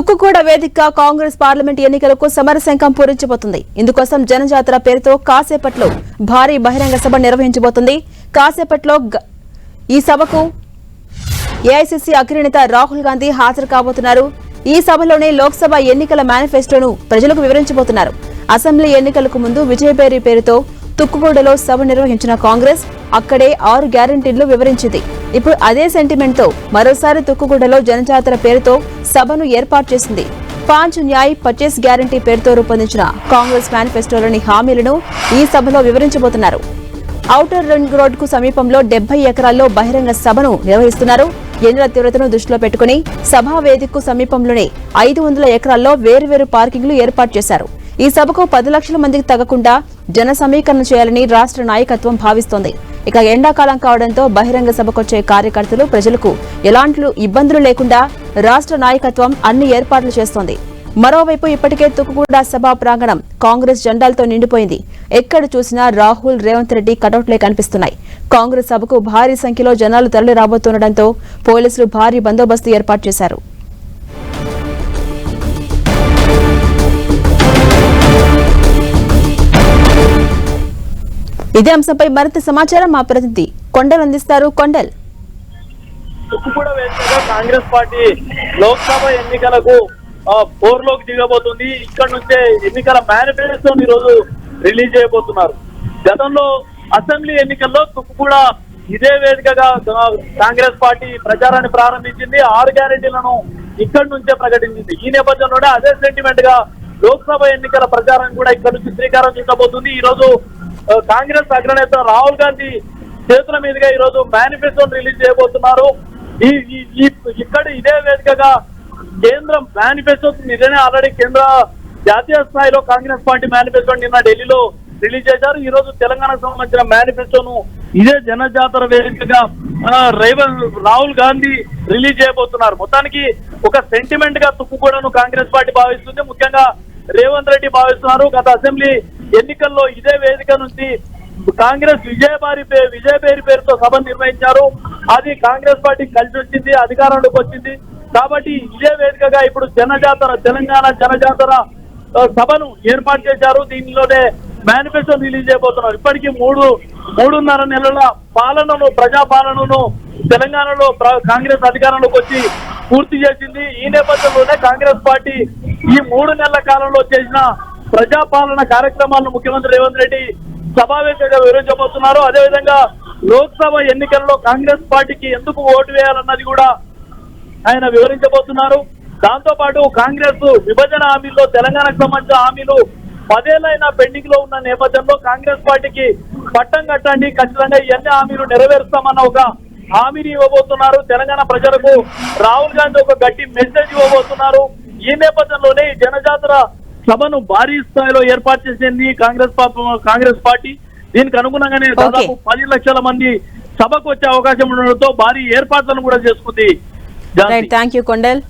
తుక్కుగూడ వేదిక కాంగ్రెస్ పార్లమెంట్ ఎన్నికలకు సమరశంఖం పూరించబోతుంది. ఇందుకోసం జనజాతర పేరుతో కాసేపట్లో భారీ బహిరంగ సభ నిర్వహించబోతుంది. కాసేపట్లో గ- ఈ సభకు ఏఐసిసి అగ్రనేత రాహుల్ గాంధీ హాజరు కాబోతున్నారు. ఈ సభలోనే లోక్సభ ఎన్నికల మేనిఫెస్టోను ప్రజలకు వివరించబోతున్నారు. అసెంబ్లీ ఎన్నికలకు ముందు విజయబేరి పేరుతో తుక్కుగూడలో సభ నిర్వహించిన కాంగ్రెస్ అక్కడే ఆరు గ్యారంటీలు వివరించింది. ఇప్పుడు అదే సెంటిమెంట్తో మరోసారి తుక్కుగూడలో జనజాతర పేరుతో సభను ఏర్పాటు చేసింది. పాంచ్ న్యాయ్ పర్చేస్ గ్యారంటీ పేరుతో రూపొందించిన కాంగ్రెస్ మేనిఫెస్టోలోని హామీలను ఈ సభలో వివరించబోతున్నారు. ఔటర్ రింగ్ రోడ్కు సమీపంలో డెబ్బై ఎకరాల్లో బహిరంగ సభను నిర్వహిస్తున్నారు. ఎండల తీవ్రతను దృష్టిలో పెట్టుకుని సభా వేదికకు సమీపంలోనే ఐదు వందల ఎకరాల్లో వేరువేరు పార్కింగ్లు ఏర్పాటు చేశారు. ఈ సభకు పది లక్షల మందికి తగ్గకుండా జన సమీకరణ చేయాలని రాష్ట్ర నాయకత్వం భావిస్తోంది. ఇక ఎండాకాలం కావడంతో బహిరంగ సభకొచ్చే కార్యకర్తలు ప్రజలకు ఎలాంటి ఇబ్బందులు లేకుండా రాష్ట్ర నాయకత్వం అన్ని ఏర్పాట్లు చేస్తోంది. మరోవైపు ఇప్పటికే తుక్కుగూడ సభా ప్రాంగణం కాంగ్రెస్ జెండాలతో నిండిపోయింది. ఎక్కడ చూసినా రాహుల్ రేవంత్ రెడ్డి కటౌట్లే కనిపిస్తున్నాయి. కాంగ్రెస్ సభకు భారీ సంఖ్యలో జనాలు తరలి రాబోతుండటంతో పోలీసులు భారీ బందోబస్తు ఏర్పాటు చేశారు. ఇదే అంశంపై మరింత సమాచారం మా ప్రతినిధి కొండల్ అందిస్తారు. కొండల్. తుక్కుపూడ వేదికగా కాంగ్రెస్ పార్టీ లోక్సభ ఎన్నికలకు పోర్లోకి దిగబోతుంది. ఇక్కడ నుంచే ఎన్నికల మేనిఫెస్టో ఈ రోజు రిలీజ్ చేయబోతున్నారు. గతంలో అసెంబ్లీ ఎన్నికల్లో తుక్కుపూడ ఇదే వేదికగా కాంగ్రెస్ పార్టీ ప్రచారాన్ని ప్రారంభించింది. ఆరు గ్యారెంటీలను ఇక్కడి నుంచే ప్రకటించింది. ఈ నేపథ్యంలోనే అదే సెంటిమెంట్గా లోక్సభ ఎన్నికల ప్రచారం కూడా ఇక్కడ నుంచి శ్రీకారం చుట్టబోతుంది. ఈ రోజు కాంగ్రెస్ అగ్రనేత రాహుల్ గాంధీ చేతుల మీదుగా ఈ రోజు మేనిఫెస్టోని రిలీజ్ చేయబోతున్నారు. ఈ ఇక్కడ ఇదే వేదికగా కేంద్రం మేనిఫెస్టో నిజమే ఆల్రెడీ కేంద్ర జాతీయ స్థాయిలో కాంగ్రెస్ పార్టీ మేనిఫెస్టో నిన్న ఢిల్లీలో రిలీజ్ చేశారు. ఈ రోజు తెలంగాణకు సంబంధించిన మేనిఫెస్టోను ఇదే జనజాతర వేదికగా రేవల్ రాహుల్ గాంధీ రిలీజ్ చేయబోతున్నారు. మొత్తానికి ఒక సెంటిమెంట్గా తుక్కుకూడను కాంగ్రెస్ పార్టీ భావిస్తుంది. ముఖ్యంగా రేవంత్ రెడ్డి భావిస్తున్నారు. గత అసెంబ్లీ ఎన్నికల్లో ఇదే వేదిక నుంచి కాంగ్రెస్ విజయబారి పే విజయపేరి పేరుతో సభ నిర్వహించారు. అది కాంగ్రెస్ పార్టీ కలిసి వచ్చింది అధికారంలోకి వచ్చింది. కాబట్టి ఇదే వేదికగా ఇప్పుడు జనజాతర తెలంగాణ జనజాతర సభను ఏర్పాటు చేశారు. దీనిలోనే మేనిఫెస్టో రిలీజ్ చేయబోతున్నారు. ఇప్పటికీ మూడు మూడున్నర నెలల పాలనను ప్రజా పాలనను తెలంగాణలో ప్ర- కాంగ్రెస్ అధికారంలోకి వచ్చి పూర్తి చేసింది. ఈ నేపథ్యంలోనే కాంగ్రెస్ పార్టీ ఈ మూడు నెలల కాలంలో చేసిన ప్రజాపాలన కార్యక్రమాలను ముఖ్యమంత్రి రేవంత్ రెడ్డి సమావేశంగా వివరించబోతున్నారు అదేవిధంగా లోక్సభ ఎన్నికల్లో కాంగ్రెస్ పార్టీకి ఎందుకు ఓటు వేయాలన్నది కూడా ఆయన వివరించబోతున్నారు. దాంతో పాటు కాంగ్రెస్ విభజన హామీల్లో తెలంగాణకు సంబంధించిన హామీలు పదేళ్ళైనా పెండింగ్లో ఉన్న నేపథ్యంలో కాంగ్రెస్ పార్టీకి పట్టం కట్టండి. ఖచ్చితంగా ఇవన్నీ హామీలు నెరవేరుస్తామన్న ఒక హామీని ఇవ్వబోతున్నారు. తెలంగాణ ప్రజలకు రాహుల్ గాంధీ ఒక గట్టి మెసేజ్ ఇవ్వబోతున్నారు. ఈ నేపథ్యంలోనే ఈ జనజాతర సభను భారీ స్థాయిలో ఏర్పాటు చేసింది కాంగ్రెస్ కాంగ్రెస్ పార్టీ. దీనికి అనుగుణంగానే దాదాపు పది లక్షల మంది సభకు వచ్చే అవకాశం ఉండడంతో భారీ ఏర్పాట్లను కూడా చేసుకుంది థ్యాంక్ యూ కొండల్